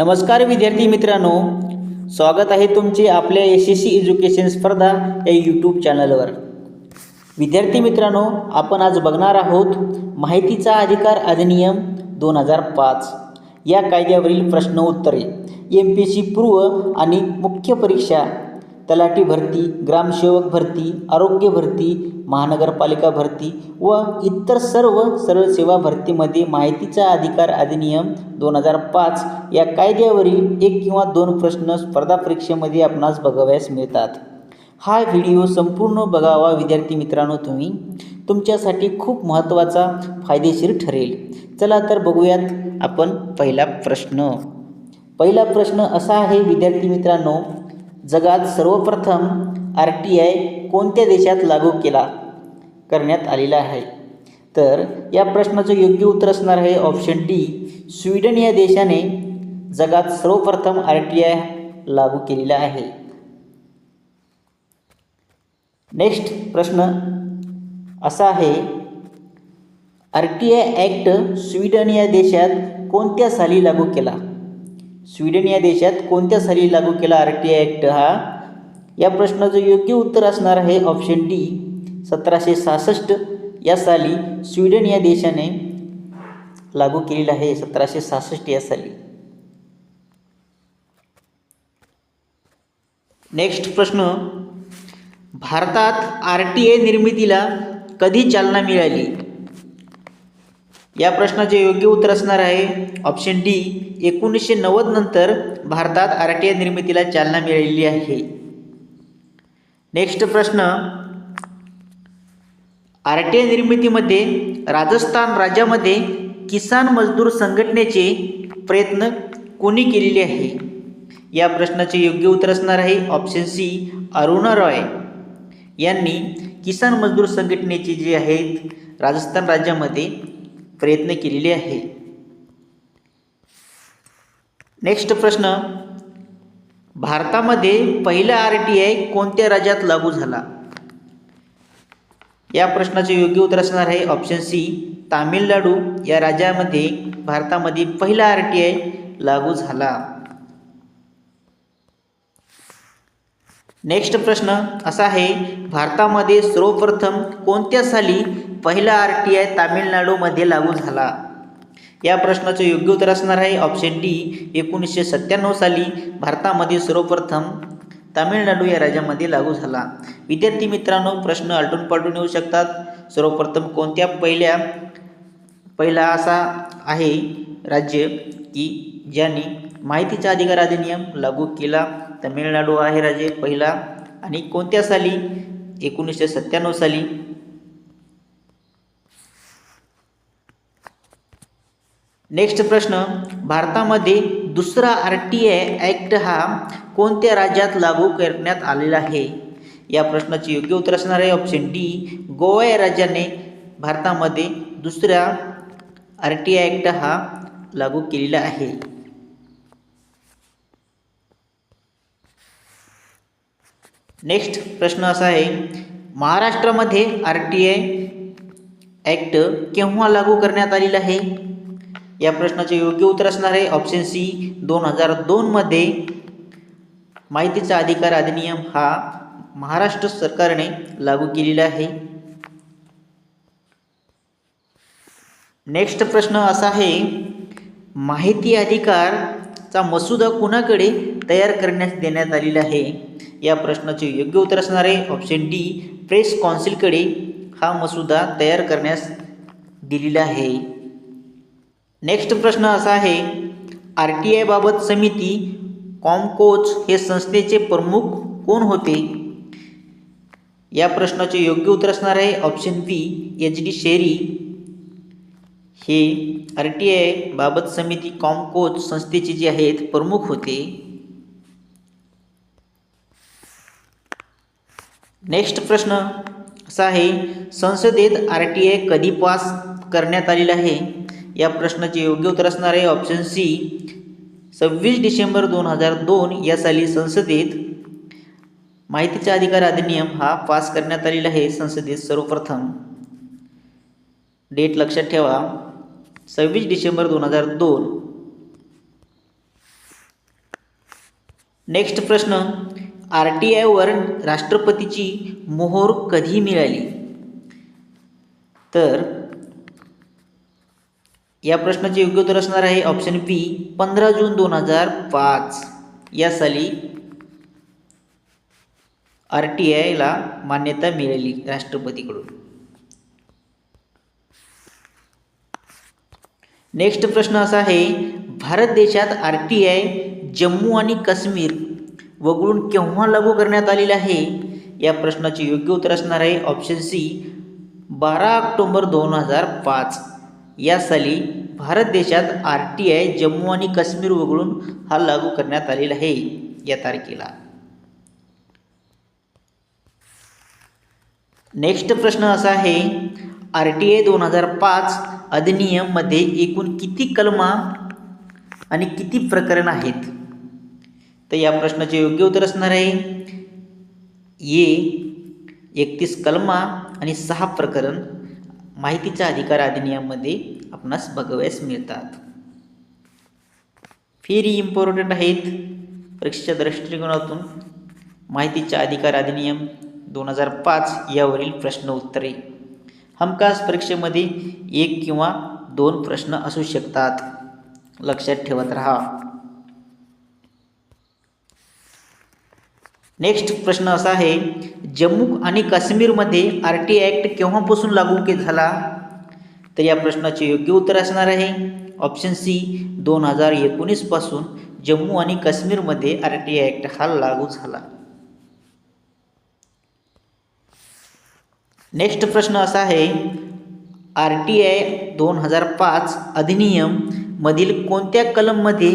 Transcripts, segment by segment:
नमस्कार विद्यार्थी मित्रांनो. स्वागत आहे तुमचे आपल्या एस एस सी एज्युकेशन स्पर्धा या यूट्यूब चॅनलवर विद्यार्थी मित्रांनो आपण आज बघणार आहोत माहितीचा अधिकार अधिनियम दोन हजार पाच. या कायद्यावरील प्रश्न उत्तरे एम पी सी पूर्व आणि मुख्य परीक्षा तलाठी भरती ग्रामसेवक भरती आरोग्य भरती महानगरपालिका भरती व इतर सर्व सरळ सेवा भरतीमध्ये माहितीचा अधिकार अधिनियम दोन हजार पाच या कायद्यावरील एक किंवा दोन प्रश्न स्पर्धा परीक्षेमध्ये आपणास बघावयास मिळतात. हा व्हिडिओ संपूर्ण बघावा विद्यार्थी मित्रांनो तुम्ही. तुमच्यासाठी खूप महत्त्वाचा फायदेशीर ठरेल. चला तर बघूयात आपण पहिला प्रश्न. पहिला प्रश्न असा आहे विद्यार्थी मित्रांनो जगात सर्वप्रथम आर टी आय कोणत्या देशात लागू केला करण्यात आलेला आहे? तर या प्रश्नाचं योग्य उत्तर असणार आहे ऑप्शन डी स्वीडन या देशाने जगात सर्वप्रथम आर टी आय लागू केलेला आहे. नेक्स्ट प्रश्न असा आहे R T I act Sweden या देशात कोणत्या साली लागू केला? स्वीडन या देशात कोणत्या साली लागू केला आर टी आय ॲक्ट हा? या प्रश्नाचं योग्य उत्तर असणार आहे ऑप्शन डी. सतराशे सहासष्ट. या साली स्वीडन या देशाने लागू केलेला आहे सतराशे सहासष्ट या साली. नेक्स्ट प्रश्न. भारतात आर टी आय निर्मितीला कधी चालना मिळाली? या प्रश्नाचे योग्य उत्तर असणार आहे. ऑप्शन डी एकोणीसशे नव्वद नंतर भारतात आर टी आय निर्मितीला चालना मिळालेली आहे. नेक्स्ट प्रश्न. आर टी आय निर्मितीमध्ये राजस्थान राज्यामध्ये किसान मजदूर संघटनेचे प्रयत्न कोणी केलेले आहे? या प्रश्नाचे योग्य उत्तर असणार आहे. Option C Aruna Roy. यांनी किसान मजदूर संघटनेचे जे आहेत राजस्थान राज्यामध्ये प्रयत्न केलेले आहे. नेक्स्ट प्रश्न. भारतामध्ये पहिला आर टी आय कोणत्या राज्यात लागू झाला? या प्रश्नाचे योग्य उत्तर असणार आहे ऑप्शन सी तामिळनाडू. या राज्यामध्ये भारतामध्ये पहिला आर टी आय लागू झाला. नेक्स्ट प्रश्न असा आहे भारतामध्ये सर्वप्रथम कोणत्या साली पहिला आर टी आय तामिळनाडूमध्ये लागू झाला. या प्रश्नाचं योग्य उत्तर असणार आहे ऑप्शन डी एकोणीसशे सत्त्याण्णव साली भारतामध्ये सर्वप्रथम तामिळनाडू या राज्यामध्ये लागू झाला. विद्यार्थी मित्रांनो प्रश्न आलटून पालटून येऊ शकतात. सर्वप्रथम कोणत्या पहिल्या पहिला असा आहे राज्य की ज्यांनी माहितीचा अधिकार अधिनियम लागू केला? तमिळनाडू आहे राज्य पहिला. आणि कोणत्या साली? एकोणीसशे सत्त्याण्णव साली. नेक्स्ट प्रश्न. भारतामध्ये दुसरा आर टी आय ॲक्ट हा कोणत्या राज्यात लागू करण्यात आलेला आहे? या प्रश्नाचे योग्य उत्तर असणार आहे ऑप्शन डी गोवा या राज्याने भारतामध्ये दुसरा आर टी आय ॲक्ट हा लागू केलेला आहे. नेक्स्ट प्रश्न असा आहे महाराष्ट्रामध्ये आर टी आय ॲक्ट केव्हा लागू करण्यात आलेला आहे? या प्रश्नाचे योग्य उत्तर असणार आहे. ऑप्शन सी दोन हजार दोनमध्ये माहितीचा अधिकार अधिनियम हा महाराष्ट्र सरकारने लागू केलेला आहे. नेक्स्ट प्रश्न असा आहे माहिती अधिकारचा मसुदा कुणाकडे तयार करण्यास देण्यात आलेला आहे? या प्रश्नाचे योग्य उत्तर असणार आहे. ऑप्शन डी प्रेस काउन्सिलकडे हा मसुदा तयार करण्यास दिलेला आहे. नेक्स्ट प्रश्न असा आहे आर टी आयबाबत समिती कॉमकोच हे संस्थेचे प्रमुख कोण होते? या प्रश्नाचे योग्य उत्तर असणार आहे option B H D Shourie हे आर टी आय बाबत समिती कॉमकोच संस्थेचे जे आहेत प्रमुख होते. नेक्स्ट प्रश्न असा आहे संसदेत आर टी आय कधी पास करण्यात आलेला आहे? या प्रश्नाचे योग्य उत्तर असणार आहे. ऑप्शन सी सव्वीस डिसेंबर दोन हजार दोन या साली संसदेत माहितीचा अधिकार अधिनियम हा पास करण्यात आलेला आहे. संसदेत सर्वप्रथम डेट लक्षात ठेवा. सव्वीस डिसेंबर दोन हजार दोन. नेक्स्ट प्रश्न आर टी आयवर राष्ट्रपतीची मोहोर कधी मिळाली? तर या प्रश्नाचे योग्य उत्तर असणार आहे ऑप्शन बी पंधरा जून दोन हजार पाच. या साली आर टी आयला मान्यता मिळाली राष्ट्रपतीकडून. नेक्स्ट प्रश्न असा आहे भारत देशात आर टी आय जम्मू आणि काश्मीर वगळून केव्हा लागू करण्यात आलेलं आहे? या प्रश्नाचे योग्य उत्तर असणार आहे ऑप्शन सी बारा ऑक्टोंबर दोन हजार पाच. या साली भारत देशात आर टी आय जम्मू आणि काश्मीर वगळून हा लागू करण्यात आलेला आहे या तारखेला. नेक्स्ट प्रश्न असा आहे आर टी आय दोन हजार पाच अधिनियममध्ये एकूण किती कलमा आणि किती प्रकरण आहेत? तर या प्रश्नाचे योग्य उत्तर असणार आहे ये एकतीस कलमा आणि सहा प्रकरण. माहितीचा अधिकार अधिनियममध्ये आपणास बघावयास मिळतात. फेरी इम्पॉर्टंट आहेत. परीक्षेच्या दृष्टिकोनातून माहितीचा अधिकार अधिनियम दोन हजार पाच यावरील प्रश्न उत्तरे. हमखास परीक्षेमध्ये एक किंवा दोन प्रश्न असू शकतात. लक्षात ठेवत राहा. नेक्स्ट प्रश्न असा आहे जम्मू आणि काश्मीरमध्ये आर टी ॲक्ट केव्हापासून लागू के झाला? तर या प्रश्नाचे योग्य उत्तर असणार आहे. ऑप्शन सी दोन हजार एकोणीसपासून जम्मू आणि काश्मीरमध्ये आर टी ॲक्ट हा लागू झाला. नेक्स्ट प्रश्न असा आहे आर टी आय दोन हजार पाच अधिनियममधील कोणत्या कलममध्ये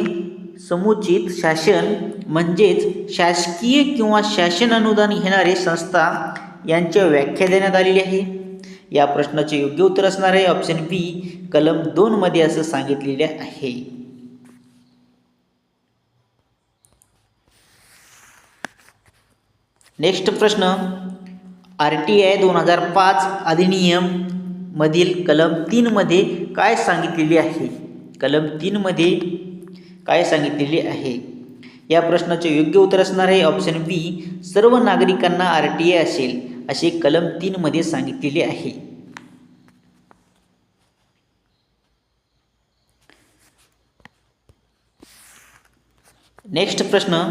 समुचित शासन म्हणजेच शासकीय किंवा शासन अनुदान घेणारे संस्था यांच्या व्याख्या देण्यात आलेली आहे. या प्रश्नाचे योग्य उत्तर असणार आहे. ऑप्शन बी कलम दोनमध्ये असं सांगितलेले आहे. नेक्स्ट प्रश्न आर टी आय दोन हजार पाच अधिनियम मधील कलम तीनमध्ये काय सांगितलेले आहे? कलम तीनमध्ये काय सांगितलेले आहे? या प्रश्नाचे योग्य उत्तर असणार आहे ऑप्शन बी सर्व नागरिकांना आर टी ए असेल असे कलम तीनमध्ये सांगितलेले आहे. नेक्स्ट प्रश्न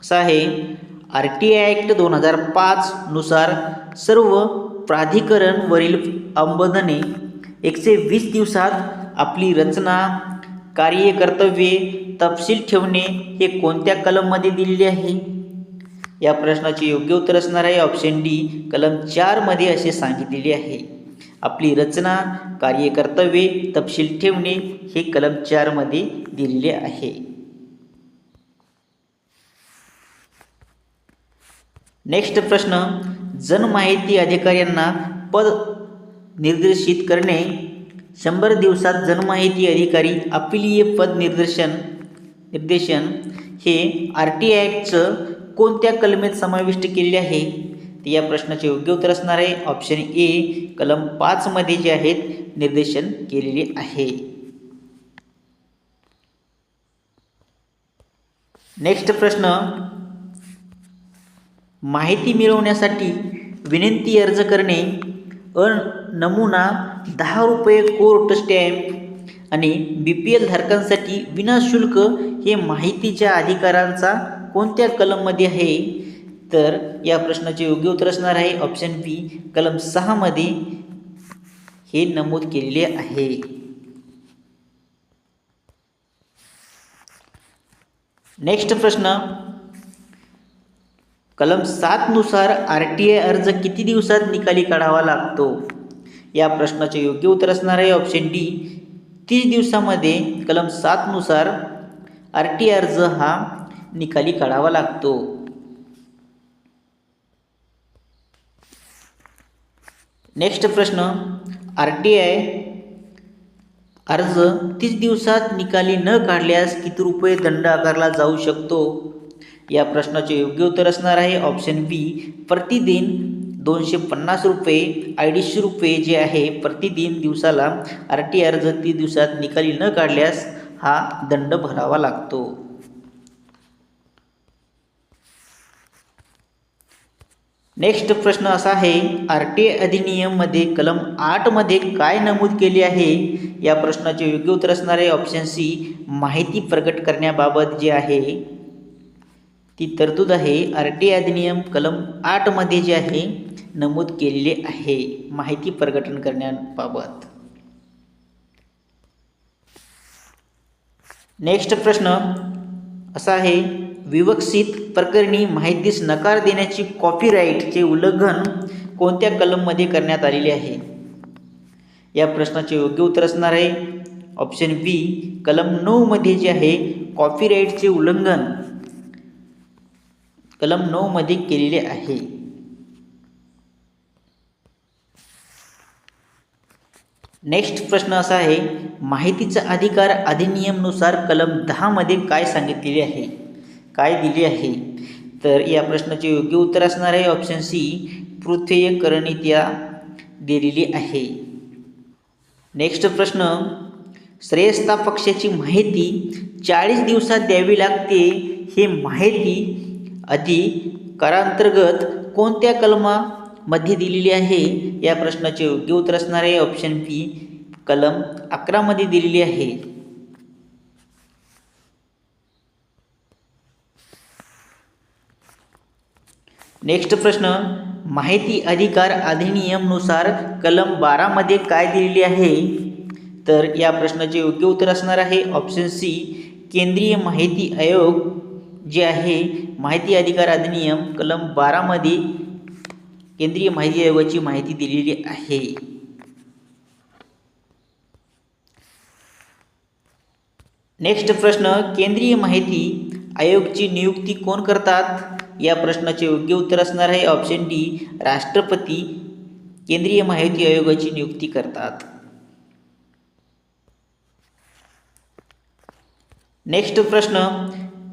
कसा आहे आर टी आय ॲक्ट दोन हजार पाचनुसार सर्व प्राधिकरणवरील अंबधने एकशे वीस दिवसात आपली रचना कार्यकर्तव्ये तपशील ठेवणे हे कोणत्या कलममध्ये दिलेले आहे? या प्रश्नाचे योग्य उत्तर असणार आहे. ऑप्शन डी कलम चारमध्ये असे सांगितलेले आहे. आपली रचना कार्यकर्तव्ये तपशील ठेवणे हे कलम चारमध्ये दिलेले आहे. नेक्स्ट प्रश्न जनमाहिती अधिकाऱ्यांना पद निर्देशित करणे शंभर दिवसात जनमाहिती अधिकारी अपिलीय पद निर्देशन निर्देशन. हे आर टी ॲक्टचं कोणत्या कलमेत समाविष्ट केलेले आहे? ते या प्रश्नाचे योग्य उत्तर असणार आहे. ऑप्शन ए कलम पाचमध्ये जे आहेत निर्देशन केलेले आहे. नेक्स्ट प्रश्न. माहिती मिळवण्यासाठी विनंती अर्ज करणे अ नमुना दहा रुपये कोर्ट स्टॅम्प आणि बी पी एल धारकांसाठी विनाशुल्क हे माहितीच्या अधिकारांचा कोणत्या कलममध्ये आहे? तर या प्रश्नाचे योग्य उत्तर असणार आहे. ऑप्शन बी कलम सहामध्ये हे नमूद केलेले आहे. नेक्स्ट प्रश्न कलम सातनुसार आर टी आय अर्ज किती दिवसात निकाली काढावा लागतो? या प्रश्नाचे योग्य उत्तर असणार आहे. ऑप्शन डी तीस दिवसामध्ये कलम सातनुसार आर टी अर्ज हा निकाली काढावा लागतो. नेक्स्ट प्रश्न. आर टी आय अर्ज तीस दिवसात निकाली न काढल्यास किती रुपये दंड आकारला जाऊ शकतो? या प्रश्नाचे योग्य उत्तर असणार आहे. ऑप्शन बी प्रतिदिन दोनशे पन्नास रुपये अडीचशे रुपये जे आहे प्रतिदिन दिवसाला आर टी आर जर ती दिवसात निकाली न काढल्यास हा दंड भरावा लागतो. नेक्स्ट प्रश्न असा आहे आर टी आय अधिनियममध्ये कलम आठमध्ये काय नमूद केले आहे? या प्रश्नाचे योग्य उत्तर असणारे ऑप्शन सी माहिती प्रकट करण्याबाबत जे आहे ती तरतूद आहे. आर टी आय अधिनियम कलम आठमध्ये जे आहे नमूद केलेले आहे. माहिती प्रकटन करण्याबाबत. नेक्स्ट प्रश्न असा आहे विवक्षित प्रकरणी माहितीस नकार देण्याची कॉपीराईटचे उल्लंघन कोणत्या कलममध्ये करण्यात आलेले आहे? या प्रश्नाचे योग्य उत्तर असणार आहे. ऑप्शन बी कलम नऊमध्ये जे आहे कॉपीराईटचे उल्लंघन कलम नऊमध्ये केलेले आहे. नेक्स्ट प्रश्न असा आहे माहितीचा अधिकार अधिनियमनुसार कलम दहामध्ये काय सांगितलेले आहे? काय दिले आहे? तर या प्रश्नाचे योग्य उत्तर असणार आहे ऑप्शन सी पृथ्वीकरणित्या दिलेली आहे. नेक्स्ट प्रश्न श्रेयस्ता पक्षाची माहिती चाळीस दिवसात द्यावी लागते हे माहिती अधिकारांतर्गत कोणत्या कलमा मध्ये दिलेली आहे. या प्रश्नाचे योग्य उत्तर असणार आहे. ऑप्शन पी कलम अकरामध्ये दिलेली आहे. नेक्स्ट प्रश्न माहिती अधिकार अधिनियमनुसार कलम बारामध्ये काय दिलेली आहे? तर या प्रश्नाचे योग्य उत्तर असणार आहे. ऑप्शन सी केंद्रीय माहिती आयोग जे आहे माहिती अधिकार अधिनियम कलम बारामध्ये केंद्रीय माहिती आयोगाची माहिती दिलेली आहे. नेक्स्ट प्रश्न केंद्रीय माहिती आयोगची नियुक्ती कोण करतात? या प्रश्नाचे योग्य उत्तर असणार आहे ऑप्शन डी राष्ट्रपती. केंद्रीय माहिती आयोगाची नियुक्ती करतात. नेक्स्ट प्रश्न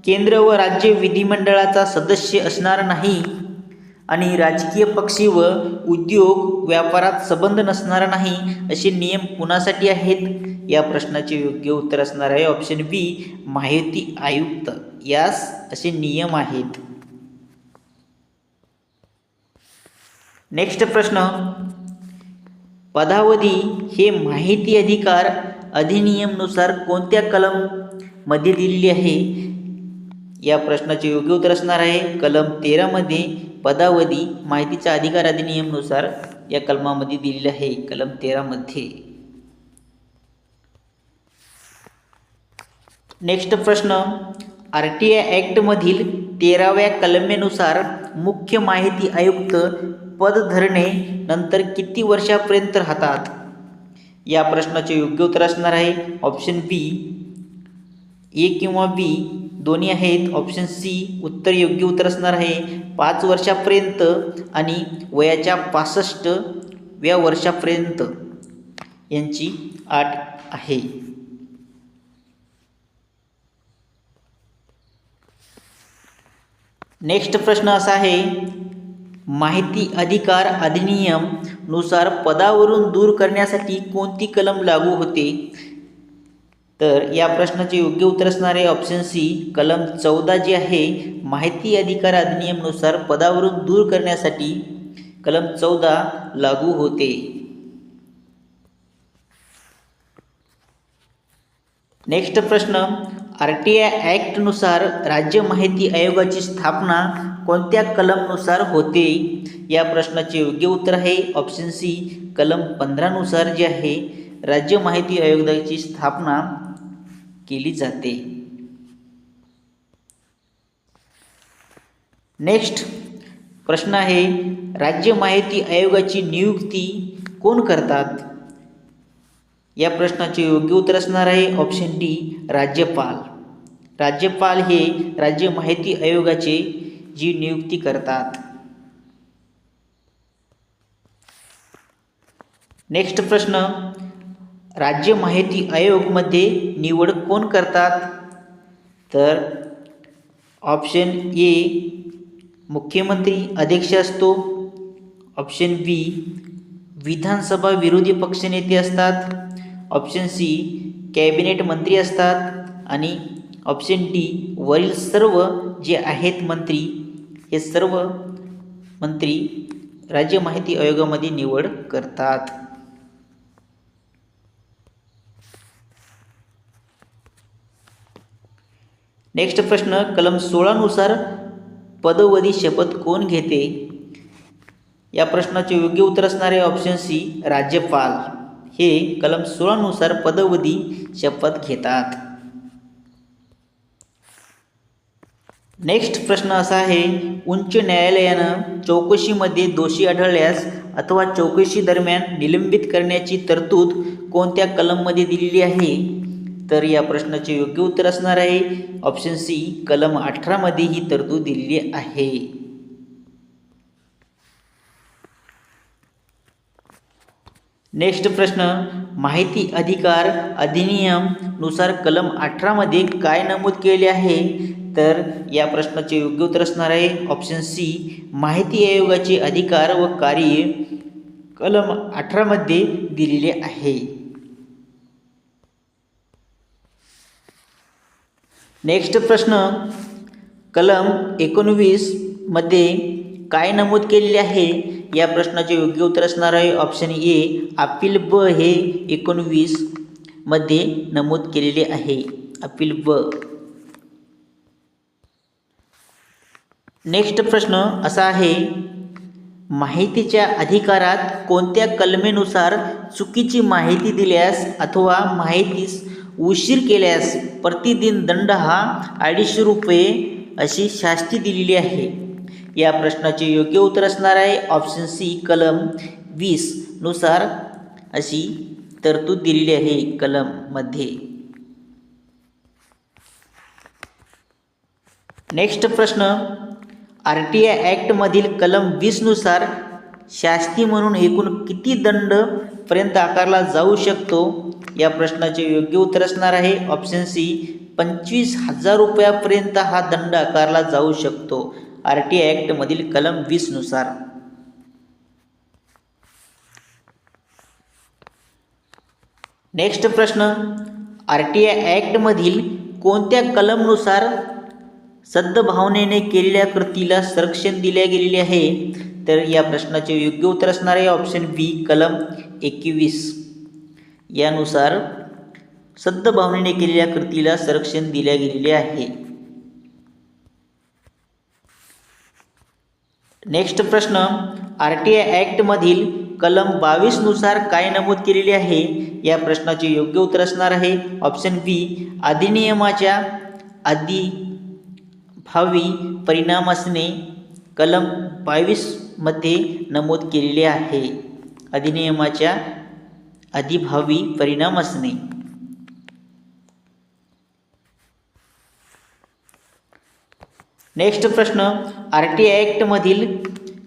केंद्र व राज्य विधिमंडळाचा सदस्य असणार नाही. आणि राजकीय पक्षी व उद्योग व्यापारात संबंध नसणार नाही असे नियम कुणासाठी आहेत? या प्रश्नाचे योग्य उत्तर असणार आहे ऑप्शन बी माहिती आयुक्त. यास असे नियम आहेत. नेक्स्ट प्रश्न. पदावधी हे माहिती अधिकार अधिनियमनुसार कोणत्या कलममध्ये दिलेली आहे? या प्रश्नाचे योग्य उत्तर असणार आहे. कलम तेरामध्ये पदावधी माहितीच्या अधिकार अधिनियमनुसार या कलमामध्ये दिलेलं आहे. कलम तेरामध्ये नेक्स्ट प्रश्न. आर टी आय ॲक्टमधील तेराव्या कलमेनुसार मुख्य माहिती आयुक्त पद धरणे नंतर किती वर्षापर्यंत राहतात? या प्रश्नाचे योग्य उत्तर असणार आहे. ऑप्शन बी ए किंवा बी दोन्ही आहेत. ऑप्शन सी उत्तर योग्य उत्तर असणार आहे. पाच वर्षापर्यंत आणि वयाच्या पासष्टव्या वर्षापर्यंत यांची आट आहे. नेक्स्ट प्रश्न असा आहे माहिती अधिकार अधिनियमनुसार पदावरून दूर करण्यासाठी कोणती कलम लागू होते? तर या प्रश्नाचे योग्य उत्तर असणारे ऑप्शन सी कलम चौदा जी आहे माहिती अधिकार अधिनियमनुसार पदावरून दूर करण्यासाठी कलम चौदा लागू होते. नेक्स्ट प्रश्न आर टी आय ॲक्टनुसार राज्य माहिती आयोगाची स्थापना कोणत्या कलमनुसार होते? या प्रश्नाचे योग्य उत्तर आहे ऑप्शन सी कलम पंधरानुसार जे आहे राज्य माहिती आयोगाची स्थापना केली जाते. नेक्स्ट प्रश्न आहे राज्य माहिती आयोगाची नियुक्ती कोण करतात? या प्रश्नाचे योग्य उत्तर असणार आहे ऑप्शन डी राज्यपाल. राज्यपाल हे राज्य माहिती आयोगाचे जी नियुक्ती करतात. नेक्स्ट प्रश्न राज्य माहिती आयोगमध्ये निवड कोण करतात? तर ऑप्शन ए मुख्यमंत्री अध्यक्ष असतो. ऑप्शन बी विधानसभा विरोधी पक्षनेते असतात. ऑप्शन सी कॅबिनेट मंत्री असतात. आणि ऑप्शन डी वरील सर्व जे आहेत मंत्री हे सर्व मंत्री राज्य माहिती आयोगामध्ये निवड करतात. नेक्स्ट प्रश्न कलम सोळानुसार पदवधी शपथ कोण घेते? या प्रश्नाचे योग्य उत्तर असणारे ऑप्शन सी राज्यपाल. हे कलम सोळानुसार पदवधी शपथ घेतात. नेक्स्ट प्रश्न असा आहे उच्च न्यायालयानं चौकशीमध्ये दोषी आढळल्यास अथवा चौकशी दरम्यान निलंबित करण्याची तरतूद कोणत्या कलममध्ये दिलेली आहे? तर या प्रश्नाचे योग्य उत्तर असणार आहे. ऑप्शन सी कलम अठरामध्ये ही तरतूद दिलेली आहे. नेक्स्ट प्रश्न माहिती अधिकार अधिनियमनुसार कलम अठरामध्ये काय नमूद केले आहे? तर या प्रश्नाचे योग्य उत्तर असणार आहे. ऑप्शन सी माहिती आयोगाचे अधिकार व कार्य कलम अठरामध्ये दिलेले आहे. नेक्स्ट प्रश्न कलम एकोणवीसमध्ये काय नमूद केलेले आहे? या प्रश्नाचे योग्य उत्तर असणार आहे. ऑप्शन ए अपील ब हे एकोणवीसमध्ये नमूद केलेले आहे. अपील ब. नेक्स्ट प्रश्न असा आहे माहितीच्या अधिकारात कोणत्या कलमेनुसार चुकीची माहिती दिल्यास अथवा माहितीस उशीर केल्यास प्रतिदिन दंड हा अडीचशे रुपये अशी शास्ती दिलेली आहे. या प्रश्नाचे योग्य उत्तर असणार आहे. ऑप्शन सी कलम वीसनुसार अशी तरतूद दिलेली आहे कलममध्ये. नेक्स्ट प्रश्न. आर टी आय ॲक्टमधील कलम वीसनुसार शास्ती म्हणून एकूण किती दंड पर्यंत आकारला जाऊ शकतो. या प्रश्नाचे योग्य उत्तर असणार आहे. ऑप्शन सी पंचवीस हजार रुपयापर्यंत हा दंड आकारला जाऊ शकतो. आर टी ॲक्टमधील कलम वीसनुसार नेक्स्ट प्रश्न. आर टी आय ॲक्टमधील कोणत्या कलमनुसार सद्भावनेने केलेल्या कृतीला संरक्षण दिले गेलेले आहे. तर या प्रश्नाचे योग्य उत्तर असणार आहे ऑप्शन बी कलम एकवीस. यानुसार सद्भावनेने केलेल्या कृतीला संरक्षण दिले गेलेले आहे. नेक्स्ट प्रश्न आर टी आय ॲक्टमधील कलम बावीसनुसार काय नमूद केलेले आहे? या प्रश्नाचे योग्य उत्तर असणार आहे. ऑप्शन बी अधिनियमाच्या आधी भावी परिणाम असणे कलम बावीसमध्ये नमूद केलेले आहे. अधिनियमाच्या अधिभावी परिणाम असणे नेक्स्ट प्रश्न. आर टी ॲक्टमधील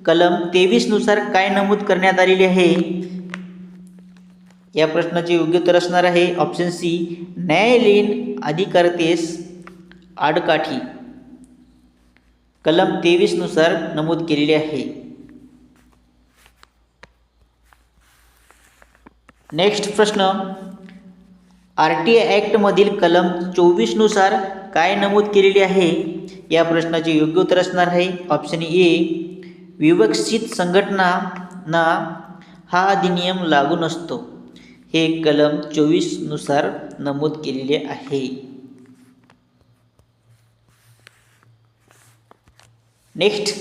कलम तेवीसनुसार काय नमूद करण्यात आलेले आहे? या प्रश्नाचे योग्य उत्तर असणार आहे. ऑप्शन सी न्यायालयीन अधिकारतेस आडकाठी. कलम तेवीसनुसार नमूद केलेले आहे. नेक्स्ट प्रश्न. आर टी आय ॲक्टमधील कलम चोवीसनुसार काय नमूद केलेले आहे? या प्रश्नाचे योग्य उत्तर असणार आहे. ऑप्शन ए विवक्षित संघटनांना हा अधिनियम लागू नसतो. हे कलम चोवीसनुसार नमूद केलेले आहे. नेक्स्ट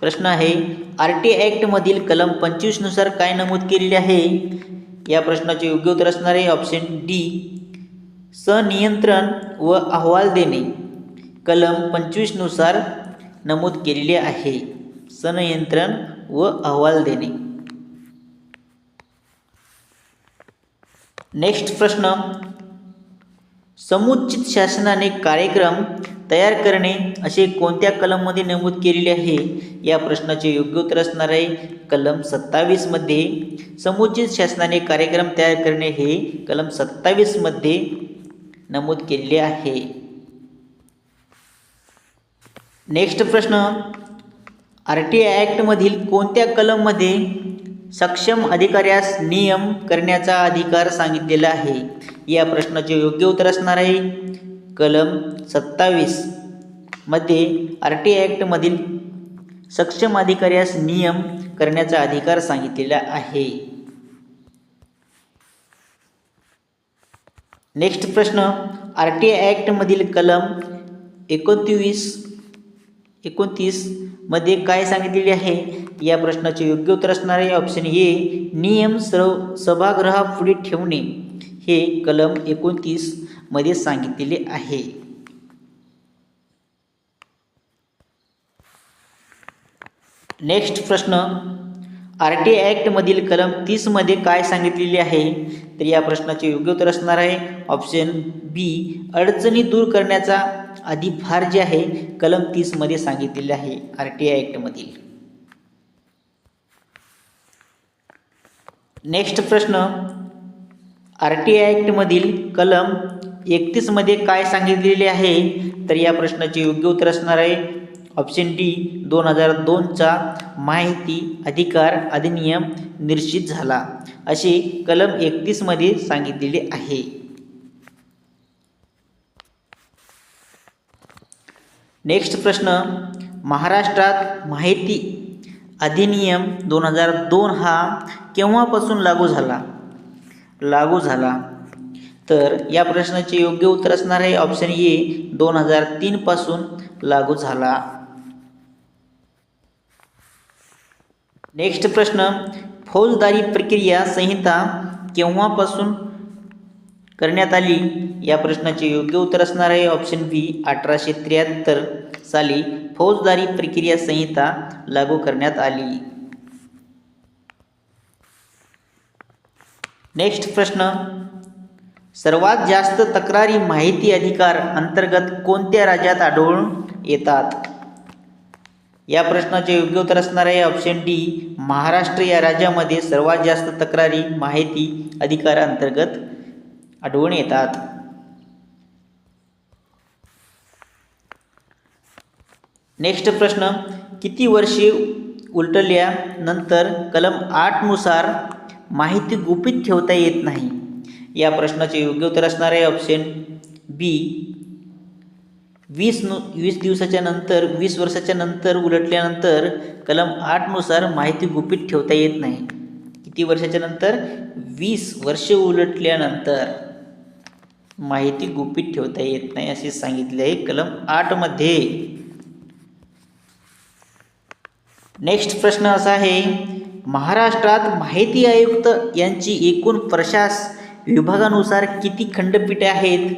प्रश्न आहे आर टी ॲक्टमधील कलम पंचवीसनुसार काय नमूद केलेले आहे? या प्रश्नाचे योग्य उत्तर असणार आहे ऑप्शन डी सनियंत्रण व अहवाल देणे. कलम पंचवीसनुसार नमूद केलेले आहे. सनियंत्रण व अहवाल देणे. नेक्स्ट प्रश्न. समुचित शासनाने कार्यक्रम तयार करणे असे कोणत्या कलममध्ये नमूद केलेले आहे? या प्रश्नाचे योग्य उत्तर असणार आहे. कलम सत्तावीसमध्ये समुचित शासनाने कार्यक्रम तयार करणे हे कलम सत्तावीसमध्ये नमूद केलेले आहे. नेक्स्ट प्रश्न. आर टी आय ॲक्टमधील कोणत्या कलममध्ये सक्षम अधिकाऱ्यास नियम करण्याचा अधिकार सांगितलेला आहे? या प्रश्नाचे योग्य उत्तर असणार आहे. कलम सत्तावीसमध्ये आर टी ॲक्टमधील सक्षम अधिकाऱ्यास नियम करण्याचा अधिकार सांगितलेला आहे. नेक्स्ट प्रश्न. आर टी आय ॲक्टमधील कलम एकोणतीस एकोणतीसमध्ये काय सांगितलेले आहे? या प्रश्नाचे योग्य उत्तर असणार आहे ऑप्शन ए नियम सर्व सभागृहापुढे ठेवणे. हे कलम एकोणतीस मध्ये सांगितलेले आहे. नेक्स्ट प्रश्न आर टी ॲक्टमधील कलम तीसमध्ये काय सांगितलेले आहे? तर या प्रश्नाचे योग्य उत्तर असणार आहे. ऑप्शन बी अडचणी दूर करण्याचा अधिभार जे आहे कलम तीसमध्ये सांगितलेले आहे आर टी ॲक्टमधील नेक्स्ट प्रश्न आर टी ॲक्टमधील कलम एकतीसमध्ये काय सांगितलेले आहे? तर या प्रश्नाचे योग्य उत्तर असणार आहे. ऑप्शन डी दोन हजार दोनचा माहिती अधिकार अधिनियम निश्चित झाला. असे कलम एकतीसमध्ये सांगितलेले आहे. नेक्स्ट प्रश्न महाराष्ट्रात माहिती अधिनियम दोन हजार दोन हा केव्हापासून लागू झाला? लागू झाला. तर या प्रश्नाचे योग्य उत्तर असणार आहे ऑप्शन ए दोन हजार तीनपासून लागू झाला. नेक्स्ट प्रश्न फौजदारी प्रक्रिया संहिता केव्हापासून करण्यात आली? या प्रश्नाचे योग्य उत्तर असणार आहे ऑप्शन बी अठराशे त्र्याहत्तर साली फौजदारी प्रक्रिया संहिता लागू करण्यात आली. नेक्स्ट प्रश्न सर्वात जास्त तक्रारी माहिती अधिकार अंतर्गत कोणत्या राज्यात आढळून येतात? या प्रश्नाचे योग्य उत्तर असणार आहे. ऑप्शन डी महाराष्ट्र या राज्यामध्ये सर्वात जास्त तक्रारी माहिती अधिकारांतर्गत आढळून येतात. नेक्स्ट प्रश्न किती वर्षे उलटल्यानंतर कलम आठनुसार माहिती गुपित ठेवता येत नाही? या प्रश्नाचे योग्य उत्तर असणार आहे ऑप्शन बी वीस नु वीस दिवसाच्या नंतर वीस वर्षाच्या नंतर उलटल्यानंतर कलम आठनुसार माहिती गुपित ठेवता येत नाही. किती वर्षाच्या नंतर? वीस वर्ष उलटल्यानंतर माहिती गुपित ठेवता येत नाही असे सांगितले आहे कलम आठमध्ये नेक्स्ट प्रश्न असा आहे महाराष्ट्रात माहिती आयुक्त यांची एकूण प्रशास विभागानुसार किती खंडपीठे आहेत?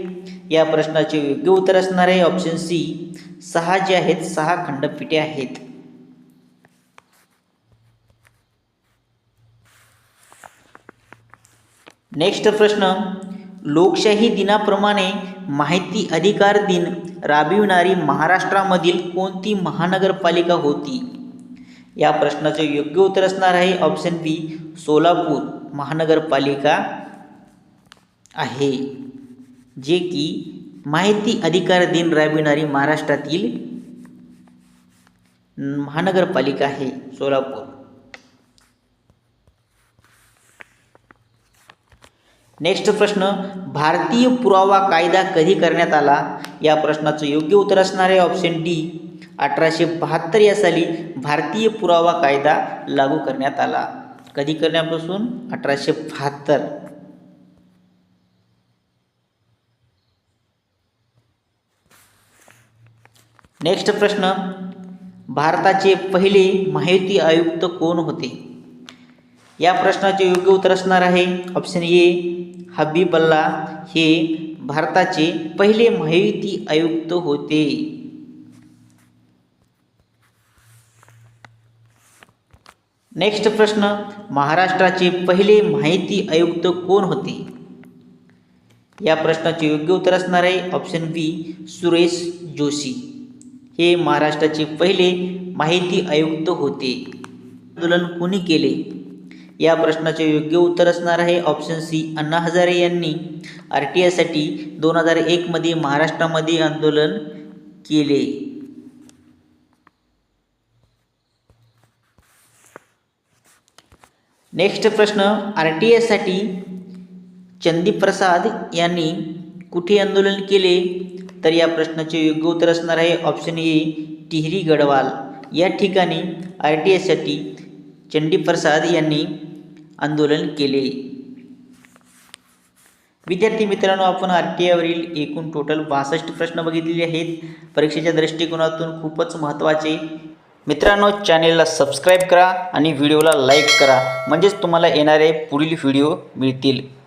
या प्रश्नाचे योग्य उत्तर असणार आहे. ऑप्शन सी सहा जे आहेत सहा खंडपीठे आहेत. नेक्स्ट प्रश्न लोकशाही दिनाप्रमाणे माहिती अधिकार दिन राबविणारी महाराष्ट्रामधील कोणती महानगरपालिका होती? या प्रश्नाचे योग्य उत्तर असणार आहे. ऑप्शन बी सोलापूर महानगरपालिका आहे. जे की माहिती अधिकार दिन राबविणारी महाराष्ट्रातील महानगरपालिका आहे सोलापूर. नेक्स्ट प्रश्न भारतीय पुरावा कायदा कधी करण्यात आला? या प्रश्नाचं योग्य उत्तर असणार आहे ऑप्शन डी अठराशे बहात्तर या साली भारतीय पुरावा कायदा लागू करण्यात आला. कधी करण्यापासून? अठराशे बहात्तर. नेक्स्ट प्रश्न. भारताचे पहिले माहिती आयुक्त कोण होते? या प्रश्नाचे योग्य उत्तर असणार आहे. Option A Habibullah. हे भारताचे पहिले माहिती आयुक्त होते. नेक्स्ट प्रश्न. महाराष्ट्राचे पहिले माहिती आयुक्त कोण होते? या प्रश्नाचे योग्य उत्तर असणार आहे. Option B Suresh Joshi. हे महाराष्ट्राचे पहिले माहिती आयुक्त होते. आंदोलन कुणी केले? या प्रश्नाचे योग्य उत्तर असणार आहे ऑप्शन सी अण्णा हजारे यांनी. आर टी आयसाठी दोन हजार एकमध्ये महाराष्ट्रामध्ये आंदोलन केले. नेक्स्ट प्रश्न आर टी आयसाठी चंदीप्रसाद यांनी कुठे आंदोलन केले? तर या प्रश्नाचे योग्य उत्तर असणार आहे. ऑप्शन ए टिहरी गडवाल या ठिकाणी आर टी एससाठी चंडीप्रसाद यांनी आंदोलन केले. विद्यार्थी मित्रांनो आपण आर टी आयवरील एकूण टोटल बासष्ट प्रश्न बघितलेले आहेत. परीक्षेच्या दृष्टिकोनातून खूपच महत्त्वाचे. मित्रांनो चॅनेलला सबस्क्राईब करा आणि व्हिडिओला लाईक करा. म्हणजेच तुम्हाला येणारे पुढील व्हिडिओ मिळतील.